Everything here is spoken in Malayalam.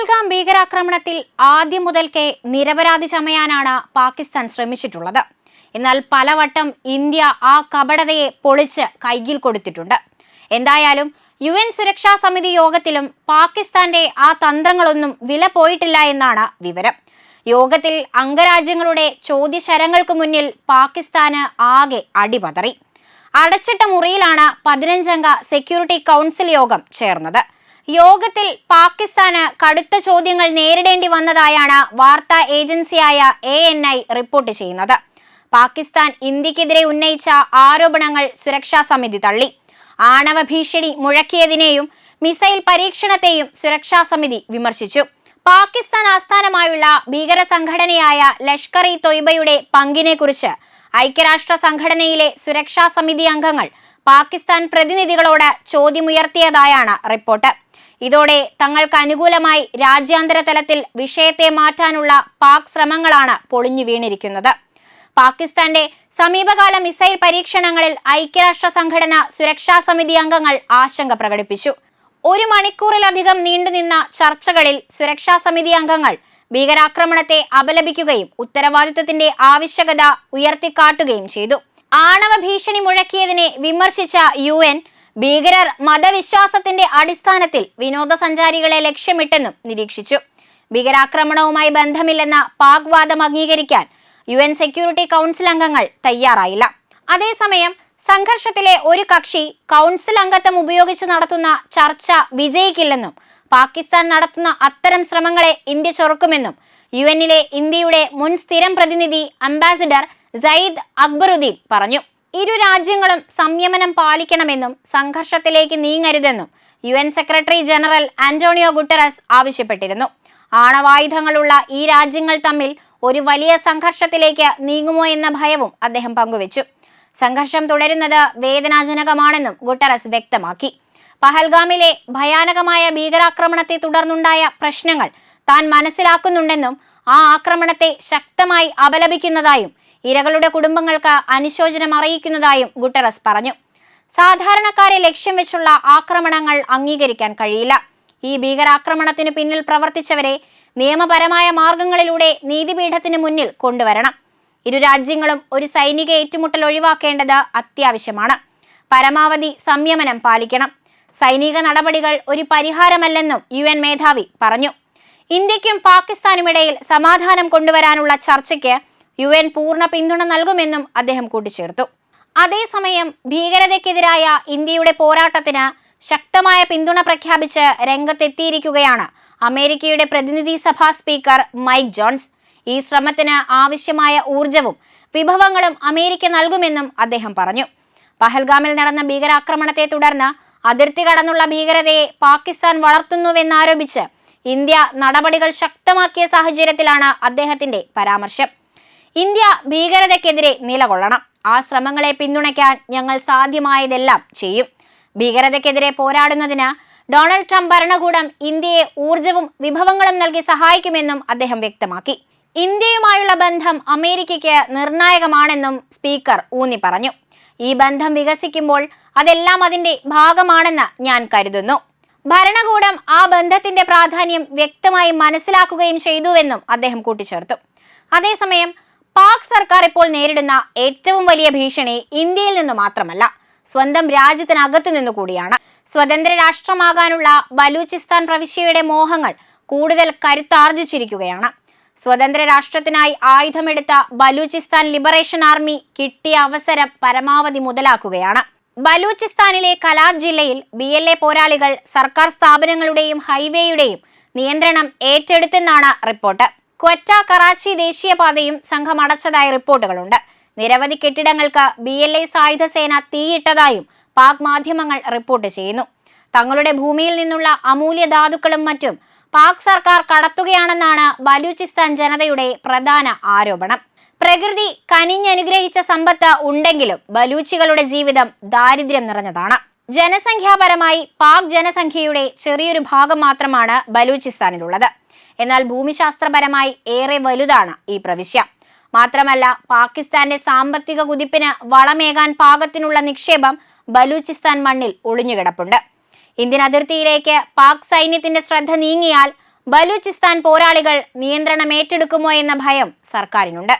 പഹൽഗാം ഭീകരാക്രമണത്തിൽ ആദ്യം മുതൽക്കേ നിരപരാധി ചമയാനാണ് പാകിസ്ഥാൻ ശ്രമിച്ചിട്ടുള്ളത്. എന്നാൽ പലവട്ടം ഇന്ത്യ ആ കപടതയെ പൊളിച്ച് കൈകിൽ കൊടുത്തിട്ടുണ്ട്. എന്തായാലും യു എൻ സുരക്ഷാ സമിതി യോഗത്തിലും പാകിസ്ഥാന്റെ ആ തന്ത്രങ്ങളൊന്നും വില പോയിട്ടില്ല എന്നാണ് വിവരം. യോഗത്തിൽ അംഗരാജ്യങ്ങളുടെ ചോദ്യശരങ്ങൾക്ക് മുന്നിൽ പാകിസ്ഥാന് ആകെ അടിപതറി. അടച്ചിട്ട മുറിയിലാണ് പതിനഞ്ചംഗ സെക്യൂരിറ്റി കൗൺസിൽ യോഗം ചേർന്നത്. യോഗത്തിൽ പാകിസ്ഥാന് കടുത്ത ചോദ്യങ്ങൾ നേരിടേണ്ടി വന്നതായാണ് വാർത്താ ഏജൻസിയായ എ എൻ ഐ റിപ്പോർട്ട് ചെയ്യുന്നത്. പാകിസ്ഥാൻ ഇന്ത്യക്കെതിരെ ഉന്നയിച്ച ആരോപണങ്ങൾ സുരക്ഷാ സമിതി തള്ളി. ആണവ ഭീഷണി മുഴക്കിയതിനെയും മിസൈൽ പരീക്ഷണത്തെയും സുരക്ഷാ സമിതി വിമർശിച്ചു. പാകിസ്ഥാൻ ആസ്ഥാനമായുള്ള ഭീകര സംഘടനയായ ലഷ്കർ ഇ തൊയ്ബയുടെ പങ്കിനെക്കുറിച്ച് ഐക്യരാഷ്ട്ര സംഘടനയിലെ സുരക്ഷാ സമിതി അംഗങ്ങൾ പാകിസ്ഥാൻ പ്രതിനിധികളോട് ചോദ്യമുയർത്തിയതായാണ് റിപ്പോർട്ട്. ഇതോടെ തങ്ങൾക്ക് അനുകൂലമായി രാജ്യാന്തര തലത്തിൽ വിഷയത്തെ മാറ്റാനുള്ള പാക് ശ്രമങ്ങളാണ് പൊളിഞ്ഞു വീണിരിക്കുന്നത്. പാകിസ്ഥാന്റെ സമീപകാല മിസൈൽ പരീക്ഷണങ്ങളിൽ ഐക്യരാഷ്ട്ര സംഘടന സുരക്ഷാ സമിതി അംഗങ്ങൾ ആശങ്ക പ്രകടിപ്പിച്ചു. ഒരു മണിക്കൂറിലധികം നീണ്ടുനിന്ന ചർച്ചകളിൽ സുരക്ഷാ സമിതി അംഗങ്ങൾ ഭീകരാക്രമണത്തെ അപലപിക്കുകയും ഉത്തരവാദിത്തത്തിന്റെ ആവശ്യകത ഉയർത്തിക്കാട്ടുകയും ചെയ്തു. ആണവ ഭീഷണി മുഴക്കിയതിനെ വിമർശിച്ച യു എൻ ഭീകരർ മതവിശ്വാസത്തിന്റെ അടിസ്ഥാനത്തിൽ വിനോദസഞ്ചാരികളെ ലക്ഷ്യമിട്ടെന്നും നിരീക്ഷിച്ചു. ഭീകരാക്രമണവുമായി ബന്ധമില്ലെന്ന പാക് വാദം അംഗീകരിക്കാൻ യു എൻ സെക്യൂരിറ്റി കൗൺസിൽ അംഗങ്ങൾ തയ്യാറായില്ല. അതേസമയം സംഘർഷത്തിലെ ഒരു കക്ഷി കൗൺസിൽ അംഗത്വം ഉപയോഗിച്ച് നടത്തുന്ന ചർച്ച വിജയിക്കില്ലെന്നും പാകിസ്ഥാൻ നടത്തുന്ന അത്തരം ശ്രമങ്ങളെ ഇന്ത്യ ചെറുക്കുമെന്നും യു എന്നിലെ ഇന്ത്യയുടെ മുൻ സ്ഥിരം പ്രതിനിധി അംബാസിഡർ സയ്യിദ് അക്ബറുദ്ദീൻ പറഞ്ഞു. ഇരു രാജ്യങ്ങളും സംയമനം പാലിക്കണമെന്നും സംഘർഷത്തിലേക്ക് നീങ്ങരുതെന്നും U N secretary general Antonio Guterres ആവശ്യപ്പെട്ടിരുന്നു. ആണവായുധങ്ങളുള്ള ഈ രാജ്യങ്ങൾ തമ്മിൽ ഒരു വലിയ സംഘർഷത്തിലേക്ക് നീങ്ങുമോ എന്ന ഭയവും അദ്ദേഹം പങ്കുവച്ചു. സംഘർഷം തുടരുന്നത് വേദനാജനകമാണെന്നും ഗുട്ടറസ് വ്യക്തമാക്കി. പഹൽഗാമിലെ ഭയാനകമായ ഭീകരാക്രമണത്തെ തുടർന്നുണ്ടായ പ്രശ്നങ്ങൾ താൻ മനസ്സിലാക്കുന്നുണ്ടെന്നും ആ ആക്രമണത്തെ ശക്തമായി അപലപിക്കുന്നതായും ഇരകളുടെ കുടുംബങ്ങൾക്ക് അനുശോചനം അറിയിക്കുന്നതായും ഗുട്ടറസ് പറഞ്ഞു. സാധാരണക്കാരെ ലക്ഷ്യം വെച്ചുള്ള ആക്രമണങ്ങൾ അംഗീകരിക്കാൻ കഴിയില്ല. ഈ ഭീകരാക്രമണത്തിന് പിന്നിൽ പ്രവർത്തിച്ചവരെ നിയമപരമായ മാർഗങ്ങളിലൂടെ നീതിപീഠത്തിന് മുന്നിൽ കൊണ്ടുവരണം. ഇരു രാജ്യങ്ങളും ഒരു സൈനിക ഏറ്റുമുട്ടൽ ഒഴിവാക്കേണ്ടത് അത്യാവശ്യമാണ്. പരമാവധി സംയമനം പാലിക്കണം. സൈനിക നടപടികൾ ഒരു പരിഹാരമല്ലെന്നും യു എൻ മേധാവി പറഞ്ഞു. ഇന്ത്യക്കും പാകിസ്ഥാനുമിടയിൽ സമാധാനം കൊണ്ടുവരാനുള്ള ചർച്ചയ്ക്ക് യു എൻ പൂർണ പിന്തുണ നൽകുമെന്നും അദ്ദേഹം കൂട്ടിച്ചേർത്തു. അതേസമയം ഭീകരതയ്ക്കെതിരായ ഇന്ത്യയുടെ പോരാട്ടത്തിന് ശക്തമായ പിന്തുണ പ്രഖ്യാപിച്ച് രംഗത്തെത്തിയിരിക്കുകയാണ് അമേരിക്കയുടെ പ്രതിനിധി സഭാ സ്പീക്കർ മൈക്ക് ജോൺസ്. ഈ ശ്രമത്തിന് ആവശ്യമായ ഊർജവും വിഭവങ്ങളും അമേരിക്ക നൽകുമെന്നും അദ്ദേഹം പറഞ്ഞു. പഹൽഗാമിൽ നടന്ന ഭീകരാക്രമണത്തെ തുടർന്ന് അതിർത്തി കടന്നുള്ള ഭീകരതയെ പാകിസ്ഥാൻ വളർത്തുന്നുവെന്നാരോപിച്ച് ഇന്ത്യ നടപടികൾ ശക്തമാക്കിയ സാഹചര്യത്തിലാണ് അദ്ദേഹത്തിന്റെ പരാമർശം. ഇന്ത്യ ഭീകരതയ്ക്കെതിരെ നിലകൊള്ളണം. ആ ശ്രമങ്ങളെ പിന്തുണയ്ക്കാൻ ഞങ്ങൾ സാധ്യമായതെല്ലാം ചെയ്യും. ഭീകരതയ്ക്കെതിരെ പോരാടുന്നതിന് ഡൊണാൾഡ് ട്രംപ് ഭരണകൂടം ഇന്ത്യയെ ഊർജവും വിഭവങ്ങളും നൽകി സഹായിക്കുമെന്നും അദ്ദേഹം വ്യക്തമാക്കി. ഇന്ത്യയുമായുള്ള ബന്ധം അമേരിക്കയ്ക്ക് നിർണായകമാണെന്നും സ്പീക്കർ ഊന്നി പറഞ്ഞു. ഈ ബന്ധം വികസിക്കുമ്പോൾ അതെല്ലാം അതിന്റെ ഭാഗമാണെന്ന് ഞാൻ കരുതുന്നു. ഭരണകൂടം ആ ബന്ധത്തിന്റെ പ്രാധാന്യം വ്യക്തമായി മനസ്സിലാക്കുകയും ചെയ്തുവെന്നും അദ്ദേഹം കൂട്ടിച്ചേർത്തു. അതേസമയം പാക് സർക്കാർ ഇപ്പോൾ നേരിടുന്ന ഏറ്റവും വലിയ ഭീഷണി ഇന്ത്യയിൽ നിന്ന് മാത്രമല്ല സ്വന്തം രാജ്യത്തിനകത്തു നിന്നു കൂടിയാണ്. സ്വതന്ത്ര രാഷ്ട്രമാകാനുള്ള ബലൂചിസ്ഥാൻ പ്രവിശ്യയുടെ മോഹങ്ങൾ കൂടുതൽ കരുത്താർജിച്ചിരിക്കുകയാണ്. സ്വതന്ത്ര രാഷ്ട്രത്തിനായി ആയുധമെടുത്ത ബലൂചിസ്ഥാൻ ലിബറേഷൻ ആർമി കിട്ടിയ അവസരം പരമാവധി മുതലാക്കുകയാണ്. ബലൂചിസ്ഥാനിലെ കലാബ് ജില്ലയിൽ ബി എൽ എ പോരാളികൾ സർക്കാർ സ്ഥാപനങ്ങളുടെയും ഹൈവേയുടെയും നിയന്ത്രണം ഏറ്റെടുത്തെന്നാണ് റിപ്പോർട്ട്. ക്വറ്റ കറാച്ചി ദേശീയപാതയും സംഘം അടച്ചതായി റിപ്പോർട്ടുകളുണ്ട്. നിരവധി കെട്ടിടങ്ങൾക്ക് ബി എൽ എ സായുധ സേന തീയിട്ടതായും പാക് മാധ്യമങ്ങൾ റിപ്പോർട്ട് ചെയ്യുന്നു. തങ്ങളുടെ ഭൂമിയിൽ നിന്നുള്ള അമൂല്യ ധാതുക്കളും മറ്റും പാക് സർക്കാർ കടത്തുകയാണെന്നാണ് ബലൂചിസ്ഥാൻ ജനതയുടെ പ്രധാന ആരോപണം. പ്രകൃതി കനിഞ്ഞനുഗ്രഹിച്ച സമ്പത്ത് ഉണ്ടെങ്കിലും ബലൂച്ചികളുടെ ജീവിതം ദാരിദ്ര്യം നിറഞ്ഞതാണ്. ജനസംഖ്യാപരമായി പാക് ജനസംഖ്യയുടെ ചെറിയൊരു ഭാഗം മാത്രമാണ് ബലൂചിസ്ഥാനിലുള്ളത്. എന്നാൽ ഭൂമിശാസ്ത്രപരമായി ഏറെ വലുതാണ് ഈ പ്രവിശ്യ. മാത്രമല്ല പാകിസ്ഥാന്റെ സാമ്പത്തിക കുതിപ്പിന് വളമേകാൻ പാകത്തിനുള്ള നിക്ഷേപം ബലൂചിസ്ഥാൻ മണ്ണിൽ ഒളിഞ്ഞുകിടപ്പുണ്ട്. ഇന്ത്യൻ അതിർത്തിയിലേക്ക് പാക് സൈന്യത്തിന്റെ ശ്രദ്ധ നീങ്ങിയാൽ ബലൂചിസ്ഥാൻ പോരാളികൾ നിയന്ത്രണം ഏറ്റെടുക്കുമോ എന്ന ഭയം സർക്കാരിനുണ്ട്.